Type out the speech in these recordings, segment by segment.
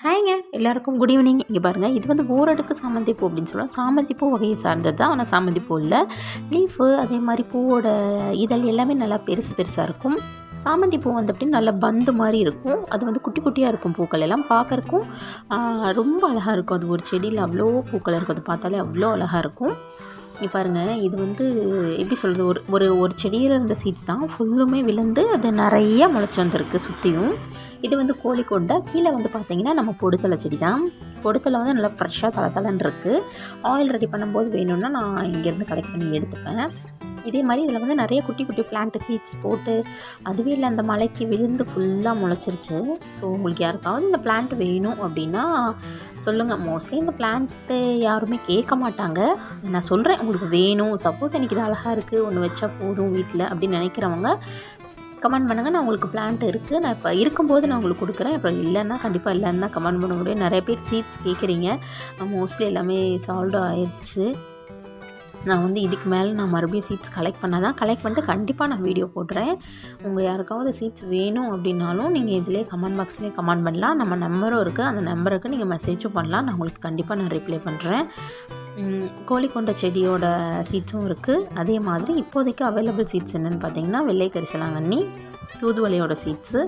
ஹாய்ங்க எல்லாருக்கும் good evening இங்கே பாருங்கள் இது வந்து ஓரடுக்கு சாமந்தி பூ அப்படின்னு சொல்லலாம் சாமந்தி பூ வகையை சார்ந்தது தான். ஆனால் சாமந்தி பூ இல்லை. லீஃபு அதே மாதிரி பூவோட இதழ் எல்லாமே நல்லா பெருசு பெருசாக இருக்கும். சாமந்தி பூ வந்து அப்படின்னு நல்ல பந்து மாதிரி இருக்கும். அது வந்து குட்டி குட்டியாக இருக்கும் பூக்கள் எல்லாம். பார்க்கறக்கும் ரொம்ப அழகாக இருக்கும். அது ஒரு செடியில் அவ்வளோ பூக்கள் இருக்கும் அது பார்த்தாலே அவ்வளோ அழகாக இருக்கும். இப்போ பாருங்கள் இது வந்து எப்படி சொல்கிறது ஒரு ஒரு ஒரு செடியில் இருந்த சீட்ஸ் தான். ஃபுல்லுமே விழுந்து அது நிறைய முளைச்சி வந்திருக்கு சுற்றியும் இது வந்து கோழிக்கொண்டை. கீழே வந்து பார்த்தீங்கன்னா நம்ம பொடுத்தலை செடி தான் பொடுத்தலை வந்து நல்லா ஃப்ரெஷ்ஷாக தலை தலைன்னு இருக்குது ஆயில் ரெடி பண்ணும்போது வேணும்னா நான் இங்கேருந்து கலெக்ட் பண்ணி எடுத்துப்பேன். இதே மாதிரி இதில் வந்து நிறைய குட்டி குட்டி பிளான்ட் சீட்ஸ் போட்டு அதுவே இல்லை அந்த மலைக்கு விழுந்து ஃபுல்லாக முளைச்சிருச்சு. ஸோ உங்களுக்கு யாருக்காவது இந்த பிளான்ட் வேணும் அப்படின்னா சொல்லுங்கள் மோஸ்ட்லி இந்த பிளான்ட்டு யாருமே கேட்க மாட்டாங்க. நான் சொல்கிறேன் உங்களுக்கு வேணும். சப்போஸ் எனக்கு இது அழகாக இருக்குது ஒன்று வச்சா போதும் வீட்டில் அப்படின்னு நினைக்கிறவங்க கமெண்ட் பண்ணுங்கள் நான் உங்களுக்கு பிளான்ட் இருக்குது நான் இப்போ இருக்கும்போது நான் உங்களுக்கு கொடுக்குறேன். அப்புறம் இல்லைன்னா கண்டிப்பாக இல்லைன்னா கமெண்ட் பண்ண முடியும் நிறைய பேர் சீட்ஸ் கேட்குறீங்க மோஸ்ட்லி எல்லாமே சால்வ் ஆயிடுச்சு நான் வந்து இதுக்கு மேலே நான் மறுபடியும் சீட்ஸ் கலெக்ட் பண்ணால் தான் கலெக்ட் பண்ணிட்டு கண்டிப்பாக நான் வீடியோ போடுறேன். உங்கள் யாருக்காவது சீட்ஸ் வேணும் அப்படின்னாலும் நீங்கள் இதிலே கமெண்ட் பாக்ஸ்லேயே கமெண்ட் பண்ணலாம். நம்ம நம்பரும் இருக்குது அந்த நம்பருக்கு நீங்கள் மெசேஜும் பண்ணலாம். நான் உங்களுக்கு கண்டிப்பாக நான் ரிப்ளை பண்ணுறேன் கோழிக்கொண்ட செடியோட சீட்ஸும் இருக்குது அதே மாதிரி இப்போதைக்கு அவைலபிள் சீட்ஸ் என்னென்னு பார்த்தீங்கன்னா வெள்ளை கரிசலாங்கண்ணி தூதுவளையோட சீட்ஸு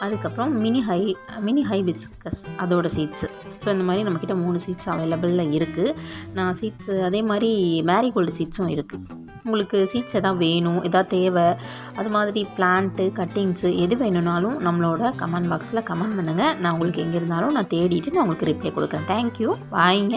அதுக்கப்புறம் மினி ஹை மினி ஹை பிஸ்கஸ் அதோட சீட்ஸு ஸோ இந்த மாதிரி நம்மக்கிட்ட மூணு சீட்ஸ் அவைலபிளில் இருக்குது நான் சீட்ஸு அதே மாதிரி மேரிகோல்டு சீட்ஸும் இருக்குது உங்களுக்கு சீட்ஸ் எதாவது வேணும் எதாவது தேவை அது மாதிரி பிளான்ட்டு கட்டிங்ஸு எது வேணும்னாலும் நம்மளோட கமெண்ட் பாக்ஸில் கமெண்ட் பண்ணுங்கள் நான் உங்களுக்கு எங்கே இருந்தாலும் நான் தேடிட்டு நான் உங்களுக்கு ரிப்ளை கொடுக்குறேன். தேங்க்யூ வாங்க